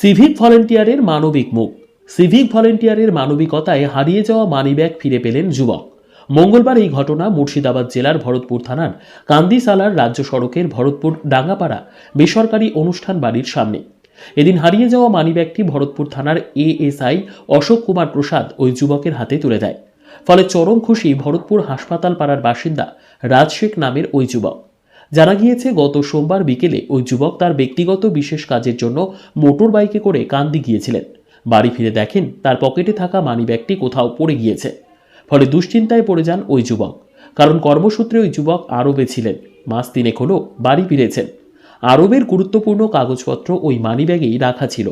Civic ভলেন্টিয়ারের মানবিক মুখ। Civic ভলেন্টিয়ারের মানবিকতায় হারিয়ে যাওয়া মানিব্যাগ ফিরে পেলেন যুবক। মঙ্গলবার এই ঘটনা মুর্শিদাবাদ জেলার ভরতপুর থানার কান্দিসালার রাজ্য সড়কের ভরতপুর ডাঙ্গাপাড়া বেসরকারি অনুষ্ঠান বাড়ির সামনে। এদিন হারিয়ে যাওয়া মানিব্যাগটি ভরতপুর থানার এএসআই অশোক কুমার প্রসাদ ওই যুবকের হাতে তুলে দেয়। ফলে চরম খুশি ভরতপুর হাসপাতাল পাড়ার বাসিন্দা রাজশেখ নামের ওই যুবক। জানা গিয়েছে, গত সোমবার বিকেলে ওই যুবক তার ব্যক্তিগত বিশেষ কাজের জন্য মোটর বাইকে করে কান্দি গিয়েছিলেন। বাড়ি ফিরে দেখেন, তার পকেটে থাকা মানিব্যাগটি কোথাও পড়ে গিয়েছে। ফলে দুশ্চিন্তায় পড়ে যান ওই যুবক। কারণ কর্মসূত্রে ওই যুবক আরবে ছিলেন। মাস তিনেক হলো বাড়ি ফিরেছেন। আরবের গুরুত্বপূর্ণ কাগজপত্র ওই মানিব্যাগেই রাখা ছিল।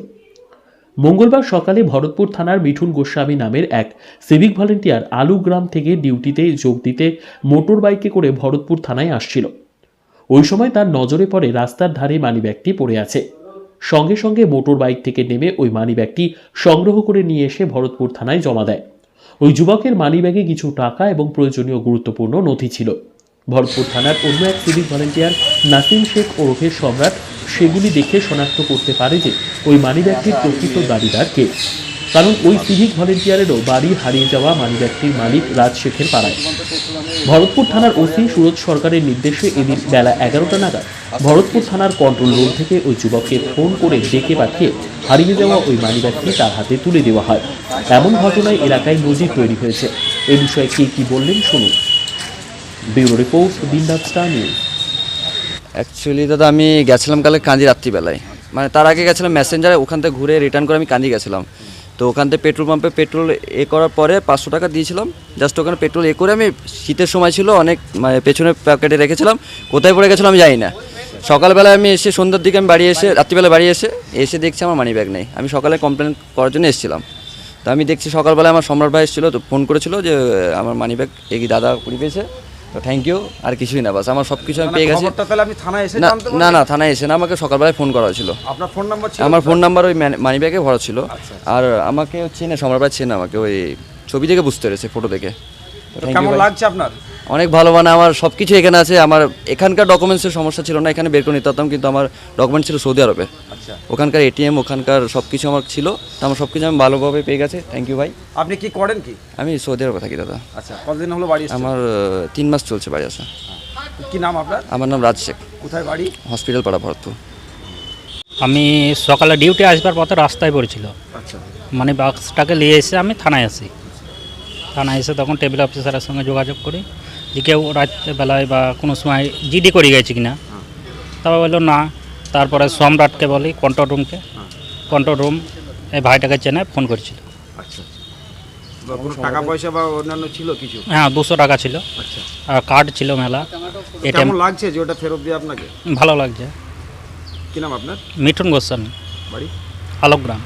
মঙ্গলবার সকালে ভরতপুর থানার মিঠুন গোস্বামী নামের এক সিভিক ভলেন্টিয়ার আলুগ্রাম থেকে ডিউটিতে যোগ দিতে মোটর বাইকে করে ভরতপুর থানায় আসছিল। ওই সময় তার নজরে পড়ে রাস্তার ধারে মানিব্যাগটি পড়ে আছে। সঙ্গে সঙ্গে মোটর বাইক থেকে নেমে ওই মানিব্যাগটি সংগ্রহ করে নিয়ে এসে ভরতপুর থানায় জমা দেয়। ওই যুবকের মানিব্যাগে কিছু টাকা এবং প্রয়োজনীয় গুরুত্বপূর্ণ নথি ছিল। ভরতপুর থানার অন্য এক সিভিক ভলেন্টিয়ার নাসিম শেখ ওরফের সম্রাট, সেগুলি দেখে শনাক্ত করতে পারে যে ওই মানিব্যাগটির প্রকৃত দাবিদার কে। কারণ ওই সিভিক ভলেন্টিয়ারেরও বাড়ি হারিয়ে যাওয়া মানিব্যাগটির মালিক রাজ শেখের পাড়ায়। ভরতপুর থানার ওসি সুরজ সরকারের নির্দেশে এদিন বেলা এগারোটা নাগাদ ভরতপুর থানার কন্ট্রোল রুম থেকে ওই যুবককে ফোন করে ডেকে পাঠিয়ে হারিয়ে যাওয়া ওই মানিব্যাগটি তার হাতে তুলে দেওয়া হয়। এমন ঘটনায় এলাকায় নজির তৈরি হয়েছে। এ বিষয়ে কে কি বললেন শুনুন। Bureau report Star News. Actually দাদা, আমি গেছিলাম কালে কান্দি রাত্রিবেলায়। মানে তার আগে গেছিলাম, মেসেঞ্জারে ওখান থেকে ঘুরে রিটার্ন করে আমি কান্দি গেছিলাম। তো ওখান থেকে পেট্রোল পাম্পে পেট্রোল এ করার পরে পাঁচশো টাকা দিয়েছিলাম। জাস্ট ওখানে পেট্রোল এ করে আমি শীতের সময় ছিল, অনেক মানে পেছনে প্যাকেটে রেখেছিলাম। কোথায় পড়ে গেছিলাম আমি জানি না। সকালবেলায় আমি এসে সন্ধ্যার দিকে আমি বাড়ি এসে, রাত্রিবেলা বাড়ি এসে এসে দেখছি আমার মানি ব্যাগ নেই। আমি সকালে কমপ্লেন করার জন্য এসেছিলাম। তো আমি দেখছি সকালবেলায় আমার সম্রাট ভাই এসেছিল, তো ফোন করেছিল যে, আমার মানি ব্যাগ এগি দাদা কুড়ি পেয়েছে তো থ্যাংক ইউ আর কিছুই না বাস আমার সব কিছু আমি পেয়ে গেছি। তাহলে আপনি থানায় এসে না জানতে না না থানায় এসে না আমাকে সকালবেলায় ফোন করা হয়েছিল। আপনার ফোন নাম্বার ছিল আমার ফোন নাম্বার ওই মানি ব্যাগে ভরা ছিল। আর আমাকে চেনে সম্রাট চেনে আমাকে ওই ছবি দেখে বুঝতে পেরেছে ফটো দেখে। কেমন লাগছে আপনার? অনেক ভালো মানে আমার সব কিছু এখানে আছে আমার এখানকার ডকুমেন্টসের সমস্যা ছিল না এখানে বের করে নিতে পারতাম কিন্তু আমার ডকুমেন্ট ছিল সৌদি আরবে। আচ্ছা ওখানকার এটিএম ওখানকার সব কিছু আমার ছিল। তো আমার সব কিছু আমি ভালোভাবে পেয়ে গেছে। থ্যাংক ইউ ভাই। আপনি কি করেন কি? আমি সৌদি আরবে থাকি দাদা। আচ্ছা কতদিন হলো বাড়ি আমার তিন মাস চলছে বাড়ি আসা। কি নাম আপনার? আমার নাম রাজ শেখ। কোথায় বাড়ি? হসপিটাল পাড়া ভরতপুর। আমি সকালে ডিউটি আসবার পথে রাস্তায় পড়েছিল। আচ্ছা। মানে বাক্সটাকে নিয়ে এসে আমি থানায় আসি। থানায় এসে তখন টেবিল অফিসারের সঙ্গে যোগাযোগ করি। যে কেউ রাত্রেবেলায় বা কোনো সময় জিডি করে গেছে কিনা। তারপর বলল না তারপরে সম্রাটকে বলি কন্ট্রোল রুমকে কন্ট্রোল রুম এই ভাইটাকে চেনে ফোন করেছিল। আচ্ছা টাকা পয়সা বা অন্যান্য ছিল কিছু? হ্যাঁ দুশো টাকা ছিল। আচ্ছা। আর কার্ড ছিল মেলা। এটিএম লাগছে যে ওটা ফেরত দিয়ে আপনাকে? ভালো লাগছে। কি নাম আপনার? মিঠুন গোস্বামী। বাড়ি? আলোকগ্রাম।